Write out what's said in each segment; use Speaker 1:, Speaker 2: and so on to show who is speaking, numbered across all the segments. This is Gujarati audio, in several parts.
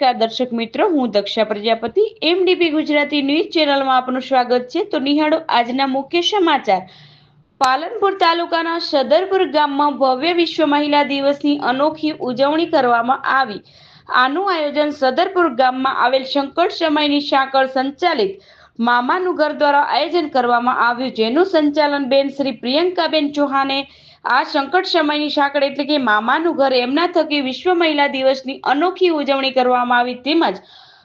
Speaker 1: નમસ્કાર દર્શક મિત્રો, હું દક્ષા પ્રજાપતિ એમડીપી ગુજરાતી ન્યૂઝ ચેનલમાં આપનું સ્વાગત છે. તો નિહાળો આજના મુખ્ય સમાચાર. પાલનપુર તાલુકાના સદરપુર ગામમાં ભવ્ય વિશ્વ મહિલા દિવસની અનોખી ઉજવણી કરવામાં આવી. આનું આયોજન સદરપુર ગામમાં આવેલ સંકટ સમયની સાંકળ સંચાલિત મામાનું ઘર દ્વારા આયોજન કરવામાં આવ્યું, જેનું સંચાલન બેન શ્રી પ્રિયંકાબેન ચૌહાણે આ સંકટ સમયની સાંકળ એટલે કે મામાનું ઘર એમના થકી વિશ્વ મહિલા દિવસની અનોખી ઉજવણી કરવામાં આવી તેમજ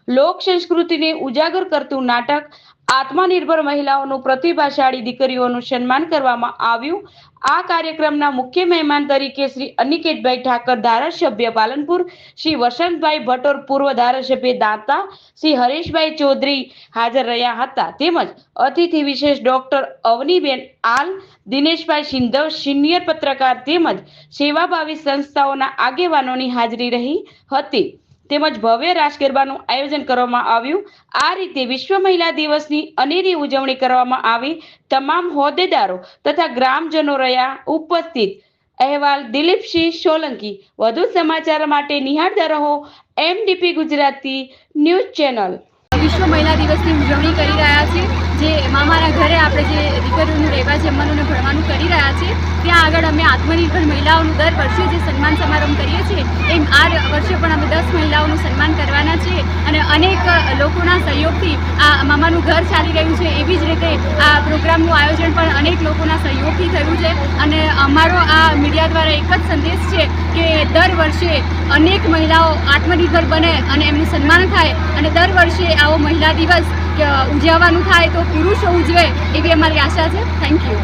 Speaker 1: લોક સંસ્કૃતિને ઉજાગર કરતું નાટક આત્મનિર્ભર મહિલાઓનું પ્રતિભાશાળી દીકરીઓનું સન્માન કરવામાં આવ્યું. આ કાર્યક્રમના મુખ્ય મહેમાન તરીકે શ્રી અનિકેતભાઈ ઠાકર, ધારાસભ્ય પાલનપુર, શ્રી વસંતભાઈ ભટોર પૂર્વ ધારાસભ્ય દાતા, શ્રી હરેશભાઈ ચૌધરી હાજર રહ્યા હતા. તેમજ અતિથિ વિશેષ ડોક્ટર અવનીબેન આલ, દિનેશભાઈ સિંધવ, સિનિયર પત્રકાર તેમજ સેવાભાવી સંસ્થાઓના આગેવાનોની હાજરી રહી હતી. તેમજ ભવ્ય રાસ ગરબાનું આયોજન કરવામાં આવ્યું. આ રીતે વિશ્વ મહિલા દિવસની અનેરી ઉજવણી કરવામાં આવી. તમામ હોદ્દેદારો તથા ગ્રામજનો રહ્યા ઉપસ્થિત. અહેવાલ દિલીપસિંહ સોલંકી. વધુ સમાચાર માટે નિહાળતા રહો એમડીપી ગુજરાતી ન્યૂઝ ચેનલ.
Speaker 2: વિશ્વ મહિલા દિવસની ઉજવણી કરી રહ્યા છીએ જે મામાના ઘરે આપણે જે દીકરીઓનું રહેવા અને ભણવાનું કરી રહ્યા છીએ ત્યાં આગળ અમે આત્મનિર્ભર મહિલાઓનું દર વર્ષે જે સન્માન સમારંભ કરીએ છીએ, એમ આ વર્ષે પણ અમે દસ મહિલાઓનું સન્માન કરવાના છીએ અને અનેક લોકોના સહયોગથી આ મામાનું ઘર ચાલી રહ્યું છે. એવી જ રીતે આ પ્રોગ્રામનું આયોજન પણ અનેક લોકોના સહયોગથી થયું છે અને અમારો આ મીડિયા દ્વારા એક જ સંદેશ છે કે દર વર્ષે અનેક મહિલાઓ આત્મનિર્ભર બને અને એમનું સન્માન થાય અને દર વર્ષે આવો મહિલા દિવસ ઉજવવાનું થાય તો પુરુષો ઉજવે એવી અમારી આશા છે. Thank you